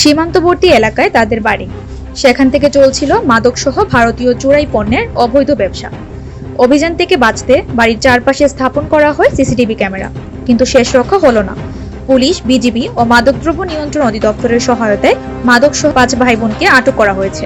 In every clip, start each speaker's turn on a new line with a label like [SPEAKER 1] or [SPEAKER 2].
[SPEAKER 1] সীমান্তবর্তী এলাকায় তাদের বাড়ি। সেখান থেকে চলছিল মাদকসহ ভারতীয় চোরাই পণ্যের অবৈধ ব্যবসা। অভিযান থেকে বাঁচতে বাড়ির চারপাশে স্থাপন করা হয় সিসিটিভি ক্যামেরা। কিন্তু শেষ রক্ষা হলো না। পুলিশ, বিজিবি ও মাদকদ্রব্য নিয়ন্ত্রণ অধিদপ্তরের সহায়তায় মাদকসহ পাঁচ ভাই বোনকে আটক করা হয়েছে।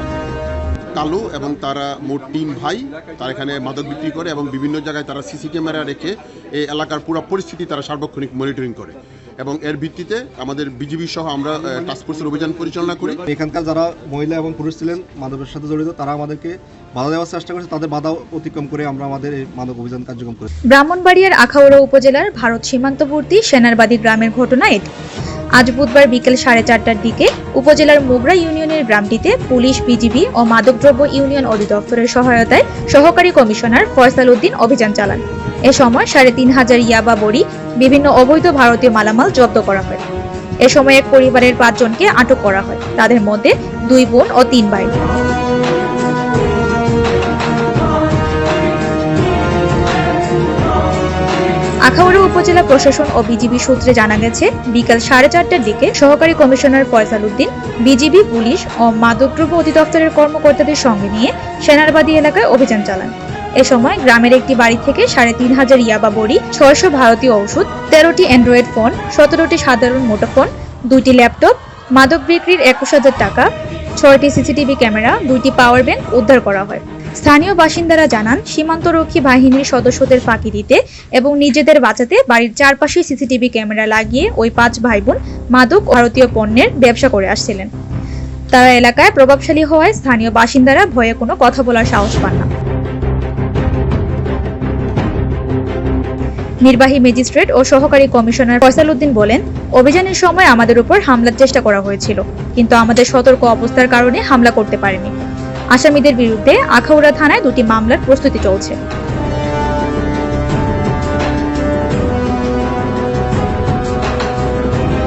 [SPEAKER 2] কালু এবং তারা মোট তিন ভাই তারা এখানে মাদক বিক্রি করে এবং বিভিন্ন জায়গায় তারা সিসি ক্যামেরা রেখে এই এলাকার পুরো পরিস্থিতি তারা সার্বক্ষণিক মনিটরিং করে। এবং এর ভিত্তিতে আমাদের বিজিবি সহ আমরা টাস্কফোর্সের অভিযান পরিচালনা করি।
[SPEAKER 3] এখানকার যারা মহিলা এবং পুরুষ ছিলেন মাদকের সাথে জড়িত তারা আমাদেরকে বাধা দেওয়ার চেষ্টা করেছে। তাদের বাধা অতিক্রম করে আমরা আমাদের এই মাদক অভিযান কার্যক্রম করি
[SPEAKER 1] ব্রাহ্মণবাড়িয়ার আখাউড়া উপজেলার ভারত সীমান্তবর্তী সেনারবাদী গ্রামের ঘটনা এটি। আজ বুধবার বিকেল সাড়ে চারটার দিকে উপজেলার মোগরা ইউনিয়নের গ্রামটিতে পুলিশ, বিজিবি ও মাদকদ্রব্য ইউনিয়ন অধিদপ্তরের সহায়তায় সহকারী কমিশনার ফয়সাল উদ্দিন অভিযান চালান। এ সময় সাড়ে তিন হাজার ইয়াবা বড়ি, বিভিন্ন অবৈধ ভারতীয় মালামাল জব্দ করা হয়। এ সময় এক পরিবারের পাঁচজনকে আটক করা হয়। তাদের মধ্যে দুই বোন ও তিন ভাই। আখাউড়া উপজেলা প্রশাসন ও বিজিবি সূত্রে জানা গেছে, বিকাল সাড়ে চারটার দিকে সহকারী commissioner Faisal Uddin, BGB police ও মাদকদ্রব্য অধিদপ্তরের কর্মকর্তাদের সঙ্গে নিয়ে সেনারবাদী এলাকায় অভিযান চালান। এ সময় গ্রামের একটি বাড়ি থেকে সাড়ে তিন হাজার ইয়াবা বড়ি, ছয়শো ভারতীয় ওষুধ, তেরোটি অ্যান্ড্রয়েড ফোন, সতেরোটি সাধারণ মুঠোফোন দুইটি ল্যাপটপ, মাদক বিক্রির একুশ হাজার টাকা, ছয়টি সিসিটিভি ক্যামেরা, দুইটি পাওয়ার ব্যাংক উদ্ধার করা হয়। স্থানীয় বাসিন্দারা জানান, সীমান্তরক্ষী বাহিনীর সদস্যদের ফাঁকি দিতে এবং নিজেদের বাঁচাতে বাড়ির চারপাশে সিসিটিভি ক্যামেরা লাগিয়ে ওই পাঁচ ভাই বোন মাদক ভারতীয় পণ্যের ব্যবসা করে আসছিলেন। তারা এলাকায় প্রভাবশালী হওয়ায় স্থানীয় বাসিন্দারা ভয়ে কোনো কথা বলার সাহস পান না। নির্বাহী ম্যাজিস্ট্রেট ও সহকারী কমিশনার ফয়সাল উদ্দিন বলেন, অভিযানের সময় আমাদের উপর হামলার চেষ্টা করা হয়েছিল, কিন্তু আমাদের সতর্ক অবস্থার কারণে হামলা করতে পারেনি। আসামিদের বিরুদ্ধে আখাউড়া থানায় দুটি মামলার প্রস্তুতি চলছে।